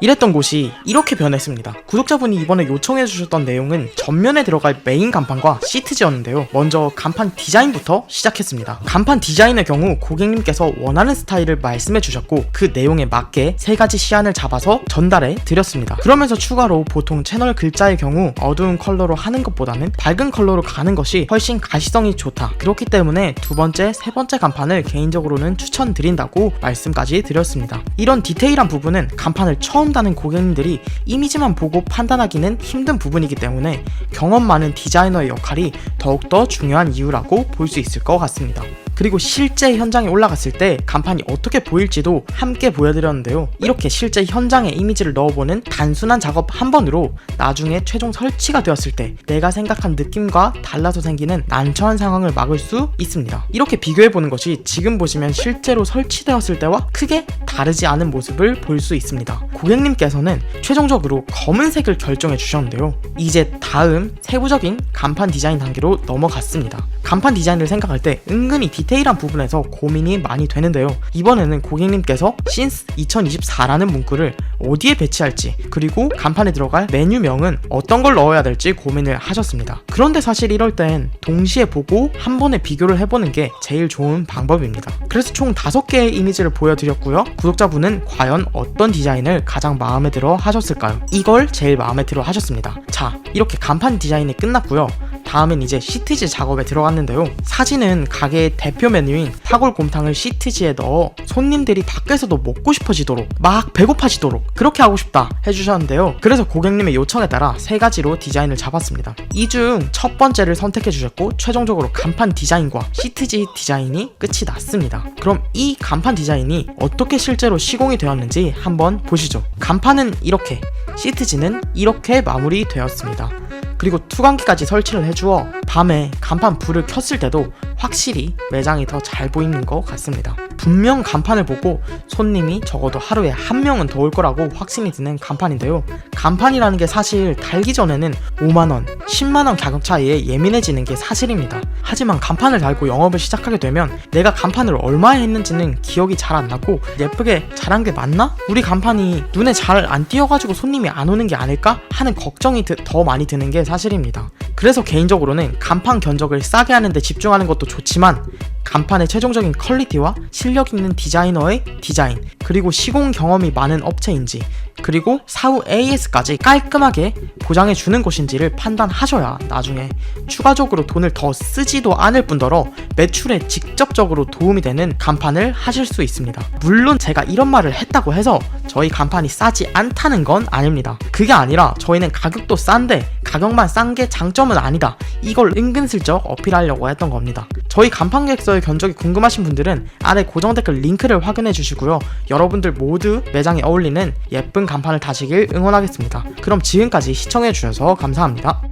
이랬던 곳이 이렇게 변했습니다. 구독자분이 이번에 요청해주셨던 내용은 전면에 들어갈 메인 간판과 시트지였는데요. 먼저 간판 디자인부터 시작했습니다. 간판 디자인의 경우 고객님께서 원하는 스타일을 말씀해주셨고 그 내용에 맞게 세 가지 시안을 잡아서 전달해 드렸습니다. 그러면서 추가로 보통 채널 글자의 경우 어두운 컬러로 하는 것보다는 밝은 컬러로 가는 것이 훨씬 가시성이 좋다. 그렇기 때문에 두 번째, 세 번째 간판을 개인적으로는 추천드린다고 말씀까지 드렸습니다. 이런 디테일한 부분은 간판을 처음 다는 고객님들이 이미지만 보고 판단하기는 힘든 부분이기 때문에 경험 많은 디자이너의 역할이 더욱더 중요한 이유라고 볼 수 있을 것 같습니다. 그리고 실제 현장에 올라갔을 때 간판이 어떻게 보일지도 함께 보여드렸는데요. 이렇게 실제 현장에 이미지를 넣어보는 단순한 작업 한 번으로 나중에 최종 설치가 되었을 때 내가 생각한 느낌과 달라서 생기는 난처한 상황을 막을 수 있습니다. 이렇게 비교해보는 것이 지금 보시면 실제로 설치되었을 때와 크게 다르지 않은 모습을 볼 수 있습니다. 고객님께서는 최종적으로 검은색을 결정해 주셨는데요. 이제 다음 세부적인 간판 디자인 단계로 넘어갔습니다. 간판 디자인을 생각할 때 은근히 디테일한 부분에서 고민이 많이 되는데요. 이번에는 고객님께서 since 2024라는 문구를 어디에 배치할지 그리고 간판에 들어갈 메뉴명은 어떤 걸 넣어야 될지 고민을 하셨습니다. 그런데 사실 이럴 땐 동시에 보고 한 번에 비교를 해보는 게 제일 좋은 방법입니다. 그래서 총 5개의 이미지를 보여드렸고요. 구독자분은 과연 어떤 디자인을 가장 마음에 들어 하셨을까요? 이걸 제일 마음에 들어 하셨습니다. 자, 이렇게 간판 디자인이 끝났고요. 다음엔 이제 시트지 작업에 들어갔는데요. 사진은 가게의 대표 메뉴인 사골곰탕을 시트지에 넣어 손님들이 밖에서도 먹고 싶어지도록 막 배고파지도록 그렇게 하고 싶다 해주셨는데요. 그래서 고객님의 요청에 따라 세 가지로 디자인을 잡았습니다. 이 중 첫 번째를 선택해 주셨고 최종적으로 간판 디자인과 시트지 디자인이 끝이 났습니다. 그럼 이 간판 디자인이 어떻게 실제로 시공이 되었는지 한번 보시죠. 간판은 이렇게, 시트지는 이렇게 마무리되었습니다. 그리고 투광기까지 설치를 해주어 밤에 간판 불을 켰을 때도 확실히 매장이 더 잘 보이는 것 같습니다. 분명 간판을 보고 손님이 적어도 하루에 한 명은 더 올 거라고 확신이 드는 간판인데요. 간판이라는 게 사실 달기 전에는 5만원, 10만원 가격 차이에 예민해지는 게 사실입니다. 하지만 간판을 달고 영업을 시작하게 되면 내가 간판을 얼마에 했는지는 기억이 잘 안 나고 예쁘게 잘한 게 맞나? 우리 간판이 눈에 잘 안 띄어가지고 손님이 안 오는 게 아닐까? 하는 걱정이 드- 더 많이 드는 게 사실입니다. 그래서 개인적으로는 간판 견적을 싸게 하는데 집중하는 것도 좋지만 간판의 최종적인 퀄리티와 실력 있는 디자이너의 디자인, 그리고 시공 경험이 많은 업체인지, 그리고 사후 AS까지 깔끔하게 보장해 주는 곳인지를 판단하셔야 나중에 추가적으로 돈을 더 쓰지도 않을 뿐더러 매출에 직접적으로 도움이 되는 간판을 하실 수 있습니다. 물론 제가 이런 말을 했다고 해서 저희 간판이 싸지 않다는 건 아닙니다. 그게 아니라 저희는 가격도 싼데 가격만 싼 게 장점은 아니다. 이걸 은근슬쩍 어필하려고 했던 겁니다. 저희 간판 계획서의 견적이 궁금하신 분들은 아래 고정 댓글 링크를 확인해 주시고요. 여러분들 모두 매장에 어울리는 예쁜 간판을 다시길 응원하겠습니다. 그럼 지금까지 시청해 주셔서 감사합니다.